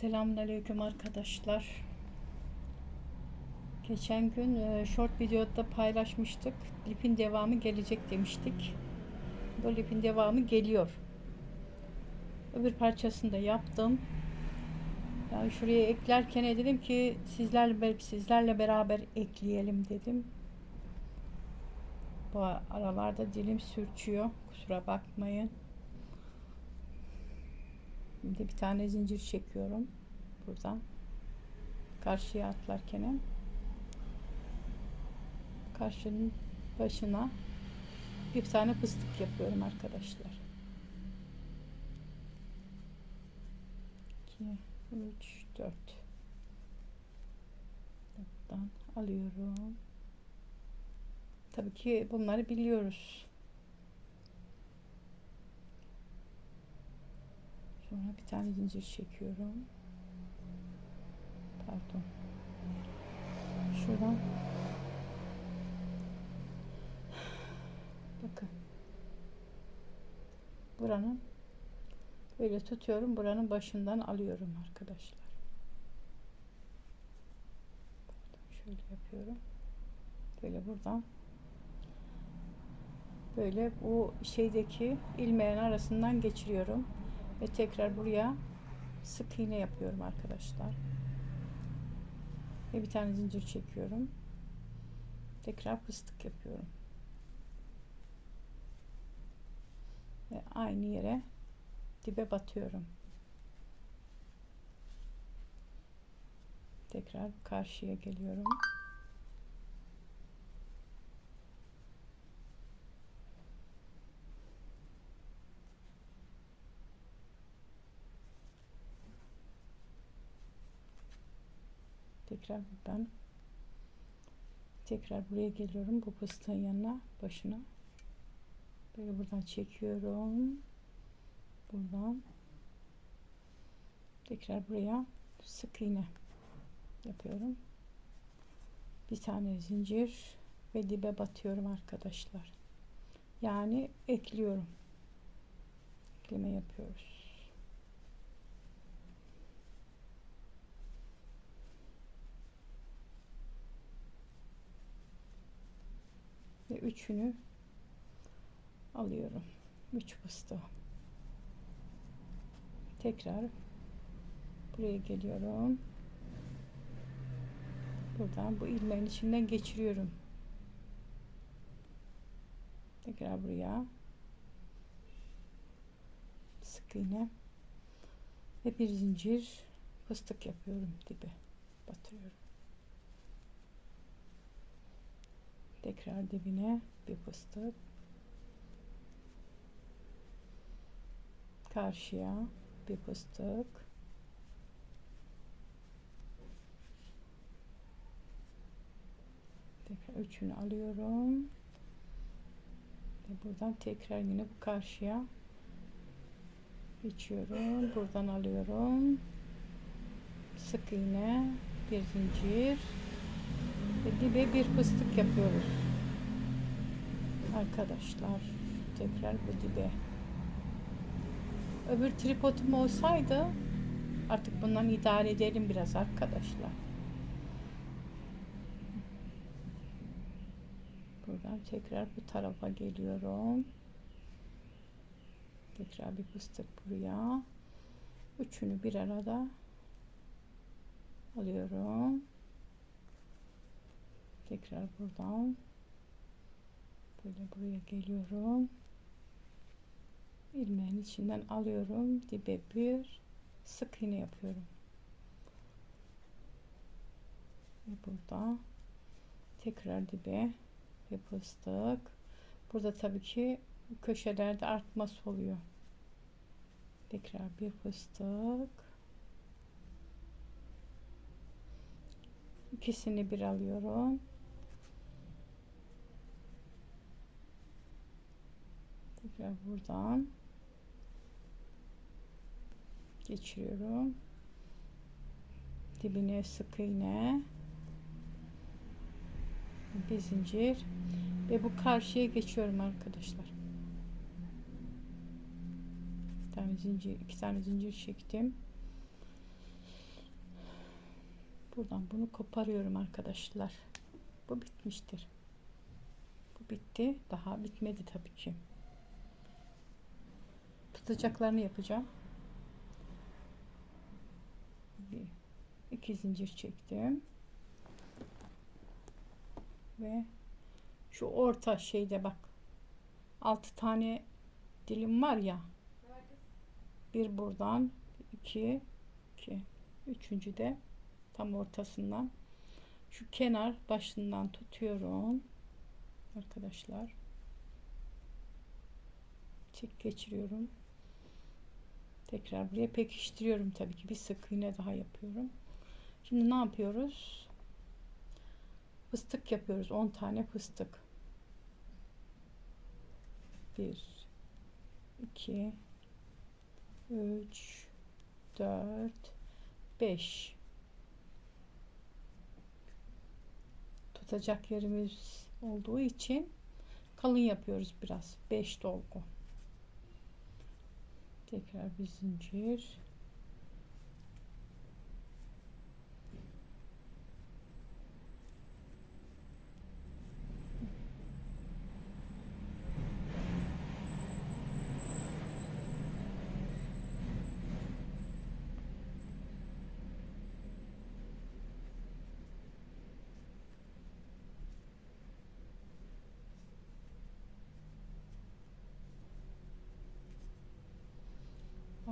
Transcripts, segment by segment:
Selamünaleyküm arkadaşlar. Geçen gün e, short videoda paylaşmıştık. Lipin devamı gelecek demiştik. Bu lipin devamı geliyor. Öbür parçasını da yaptım. Yani şuraya eklerken dedim ki sizlerle sizlerle beraber ekleyelim dedim. Bu aralarda dilim sürçüyor. Kusura bakmayın. Şimdi bir tane zincir çekiyorum buradan. Karşıya atlarken. Karşının başına bir tane fıstık yapıyorum arkadaşlar. 2 3 4 buradan alıyorum. Tabii ki bunları biliyoruz Sonra bir tane zincir çekiyorum. Pardon. Şuradan bakın. Buranın böyle tutuyorum. Buranın başından alıyorum arkadaşlar. Şöyle yapıyorum. Böyle buradan böyle bu şeydeki ilmeğin arasından geçiriyorum ve tekrar buraya sık iğne yapıyorum arkadaşlar. Ve bir tane zincir çekiyorum. Tekrar fıstık yapıyorum. Ve aynı yere dibe batıyorum. Tekrar karşıya geliyorum tekrar buradan tekrar buraya geliyorum bu fıstığın yanına başına. Böyle buradan çekiyorum buradan. Tekrar buraya sık iğne yapıyorum. Bir tane zincir ve dibe batıyorum arkadaşlar. Yani ekliyorum. Ekleme yapıyoruz ve üçünü alıyorum. Üç fıstığı. Tekrar buraya geliyorum. Buradan bu ilmeğin içinden geçiriyorum. Tekrar buraya sık iğne ve bir zincir fıstık yapıyorum dibe batırıyorum. Tekrar dibine bir fıstık. Karşıya bir fıstık. Tekrar üçünü alıyorum. Ve buradan tekrar yine bu karşıya geçiyorum. Buradan alıyorum. Sık iğne bir zincir dibe bir fıstık yapıyoruz. Arkadaşlar tekrar bu dibe. Öbür tripodum olsaydı artık bundan idare edelim biraz arkadaşlar. Buradan tekrar bu tarafa geliyorum. Tekrar bir fıstık buraya. Üçünü bir arada alıyorum tekrar buradan. Böyle buraya geliyorum. İlmeğin içinden alıyorum. Dibe bir sık iğne yapıyorum. Ve burada tekrar dibe ve fıstık. Burada tabii ki köşelerde artması oluyor. Tekrar bir fıstık. İkisini bir alıyorum tekrar buradan geçiriyorum dibine sık iğne bir zincir ve bu karşıya geçiyorum arkadaşlar bir tane zincir iki tane zincir çektim Buradan bunu koparıyorum arkadaşlar. Bu bitmiştir. Bu bitti. Daha bitmedi tabii ki. Tutacaklarını yapacağım. Bir, iki zincir çektim. Ve şu orta şeyde bak. Altı tane dilim var ya. Bir buradan, iki, iki. Üçüncü de tam ortasından şu kenar başından tutuyorum arkadaşlar çek geçiriyorum tekrar buraya pekiştiriyorum tabii ki. Bir sık iğne daha yapıyorum. Şimdi ne yapıyoruz? Fıstık yapıyoruz. 10 tane fıstık. 1 2 3 4 5 tutacak yerimiz olduğu için kalın yapıyoruz biraz. 5 dolgu tekrar bir zincir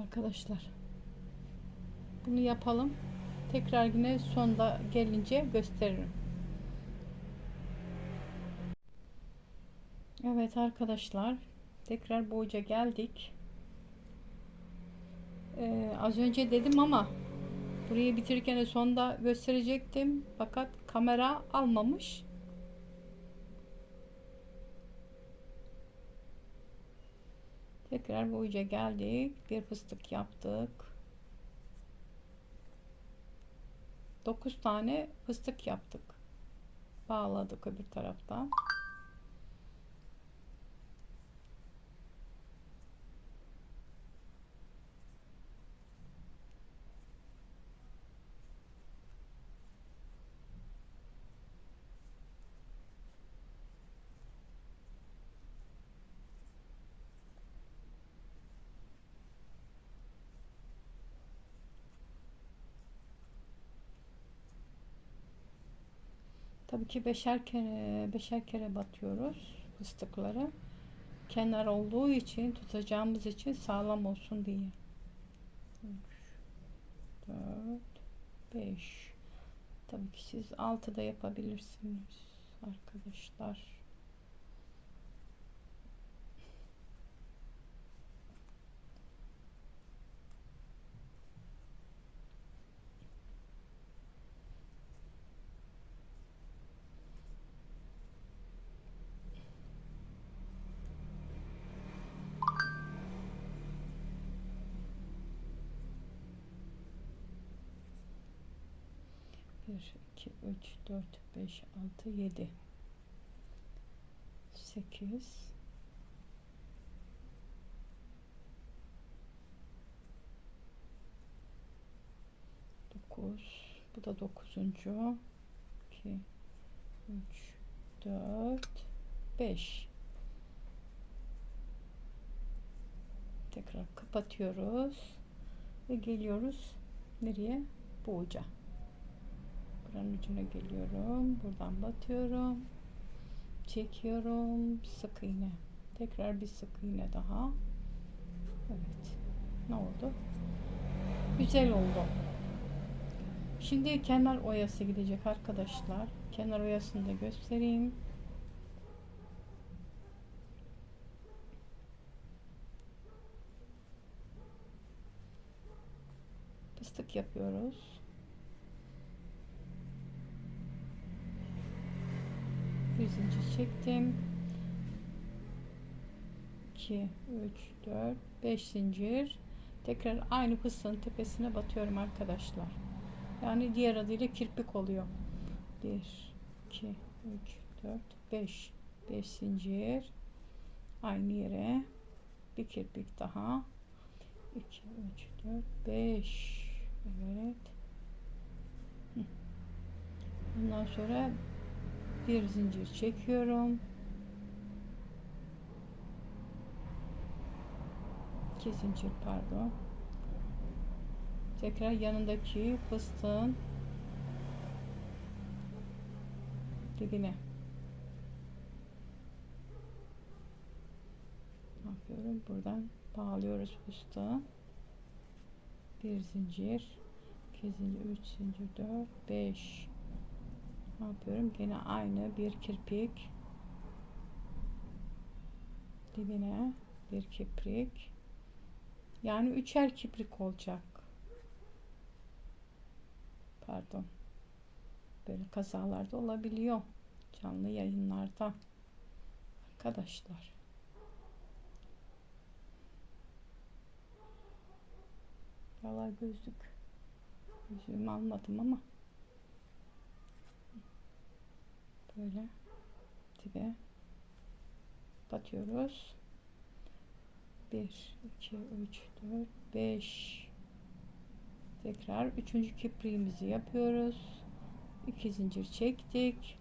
arkadaşlar. Bunu yapalım. Tekrar yine sonda gelince gösteririm. Evet arkadaşlar tekrar bu uca geldik. Ee, az önce dedim ama burayı bitirirken de sonda gösterecektim. Fakat kamera almamış Tekrar bu uca geldik. Bir fıstık yaptık. 9 tane fıstık yaptık. Bağladık öbür taraftan. Tabii ki beşer kere beşer kere batıyoruz fıstıkları. Kenar olduğu için tutacağımız için sağlam olsun diye. 3 4 5 Tabii ki siz 6 da yapabilirsiniz arkadaşlar. 3, 4, 5, 6, 7 8 9 bu da 9. 2 3 4 5 tekrar kapatıyoruz ve geliyoruz nereye? Bu buranın ucuna geliyorum. Buradan batıyorum. Çekiyorum. Sık iğne. Tekrar bir sık iğne daha. Evet. Ne oldu? Güzel oldu. Şimdi kenar oyası gidecek arkadaşlar. Kenar oyasını da göstereyim. Fıstık yapıyoruz bir zincir çektim. 2 3 4 5 zincir. Tekrar aynı fıstığın tepesine batıyorum arkadaşlar. Yani diğer adıyla kirpik oluyor. 1 2 3 4 5 5 zincir. Aynı yere bir kirpik daha. 2 3 4 5 evet. Bundan sonra bir zincir çekiyorum. İki zincir pardon. Tekrar yanındaki fıstığın dibine. Ne yapıyorum? Buradan bağlıyoruz fıstığı. Bir zincir, iki zincir, üç zincir, dört, beş. Ne yapıyorum? Yine aynı bir kirpik. Dibine bir kiprik yani üçer kiprik olacak. Pardon. Böyle kazalarda olabiliyor. Canlı yayınlarda. Arkadaşlar. Valla gözlük. Gözlüğümü almadım ama böyle. Dibe. Batıyoruz. 1 2 3 4 5 tekrar üçüncü kipriğimizi yapıyoruz. 2 zincir çektik.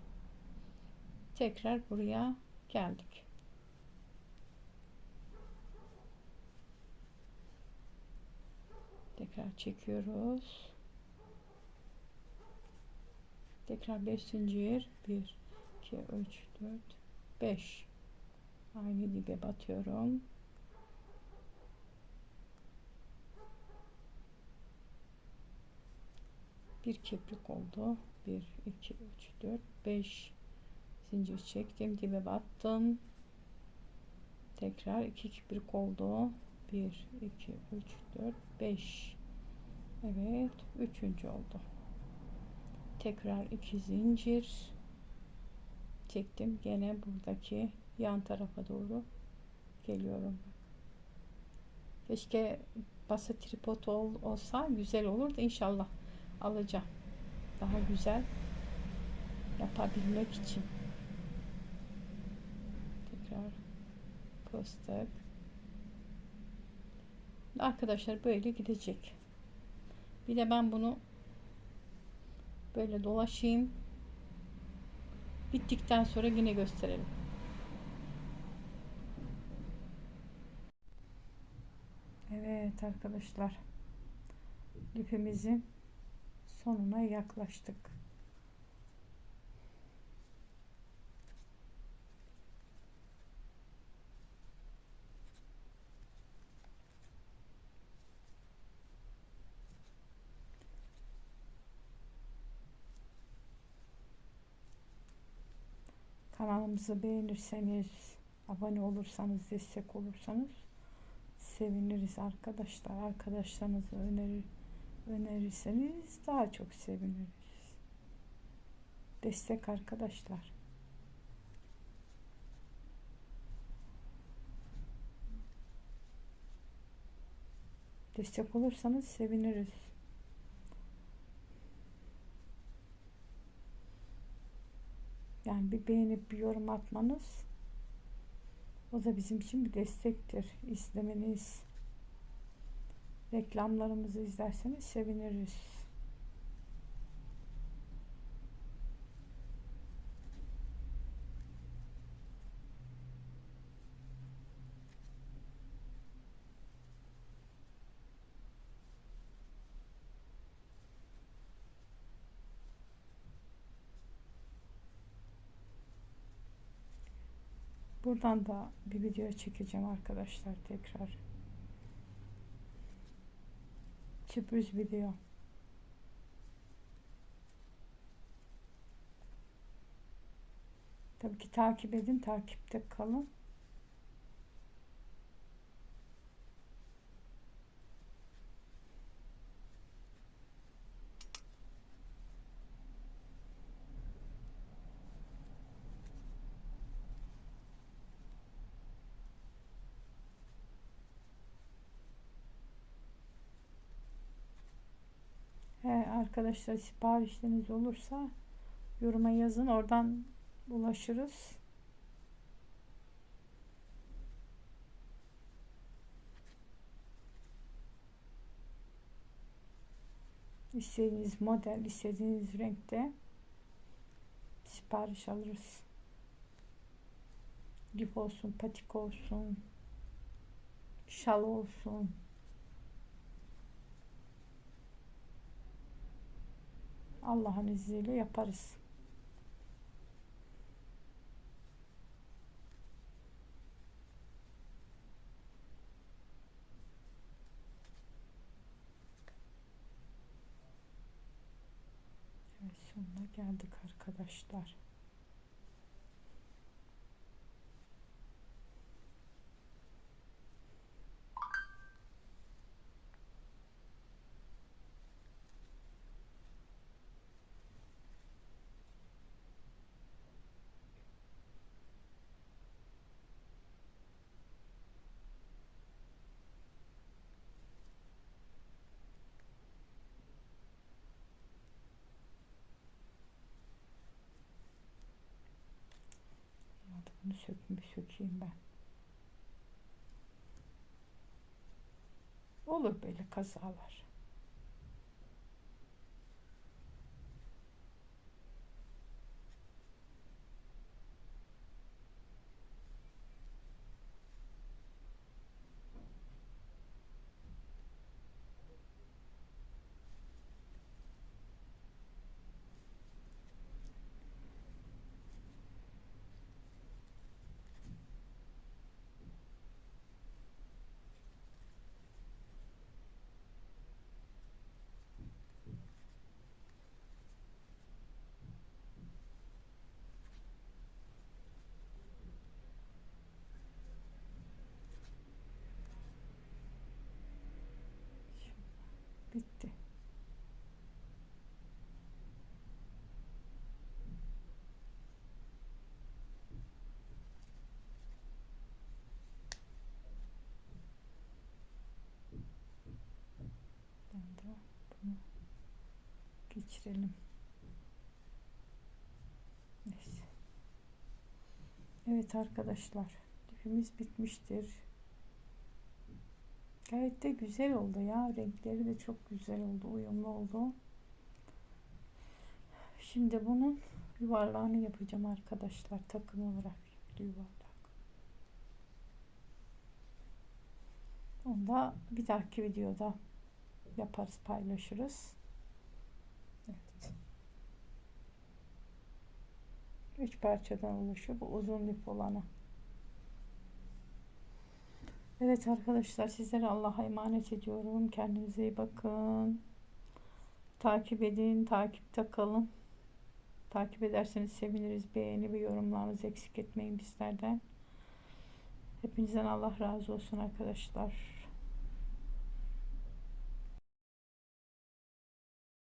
Tekrar buraya geldik. Tekrar çekiyoruz. Tekrar 5 zincir. 1 2 3 4 5 aynı dibe batıyorum. Bir keprik oldu. 1 2 3 4 5 zincir çektim dibe battım. Tekrar iki kiprik oldu. 1 2 3 4 5 Evet üçüncü oldu. Tekrar iki zincir çektim. Gene buradaki yan tarafa doğru geliyorum. Keşke basa tripod ol, olsa güzel olurdu inşallah alacağım. Daha güzel yapabilmek için. Tekrar fıstık arkadaşlar böyle gidecek. Bir de ben bunu böyle dolaşayım bittikten sonra yine gösterelim. Evet arkadaşlar lifimizin sonuna yaklaştık Kanalımızı beğenirseniz, abone olursanız, destek olursanız seviniriz arkadaşlar. Arkadaşlarınızı önerir, önerirseniz daha çok seviniriz. Destek arkadaşlar. Destek olursanız seviniriz. Yani bir beğenip bir yorum atmanız o da bizim için bir destektir. İzlemeniz, reklamlarımızı izlerseniz seviniriz. Buradan da bir video çekeceğim arkadaşlar tekrar. Sürpriz video. Tabii ki takip edin, takipte kalın. Arkadaşlar siparişleriniz olursa yoruma yazın. Oradan ulaşırız. İstediğiniz model, istediğiniz renkte sipariş alırız. Lif olsun, patik olsun, şal olsun. Allah'ın izniyle yaparız. Sonuna geldik arkadaşlar. Sökün bir sökeyim ben. Olur böyle kazalar. Bitti. Ben de bunu geçirelim. Neyse. Evet arkadaşlar. Dipimiz bitmiştir. Gayet de güzel oldu ya. Renkleri de çok güzel oldu. Uyumlu oldu. Şimdi bunun yuvarlağını yapacağım arkadaşlar. Takım olarak yuvarlak. Onu da bir dahaki videoda yaparız, paylaşırız. 3 parçadan oluşuyor. Bu uzun lif olanı. Evet arkadaşlar sizlere Allah'a emanet ediyorum. Kendinize iyi bakın. Takip edin. Takipte kalın. Takip ederseniz seviniriz. Beğeni ve yorumlarınızı eksik etmeyin bizlerden. Hepinizden Allah razı olsun arkadaşlar.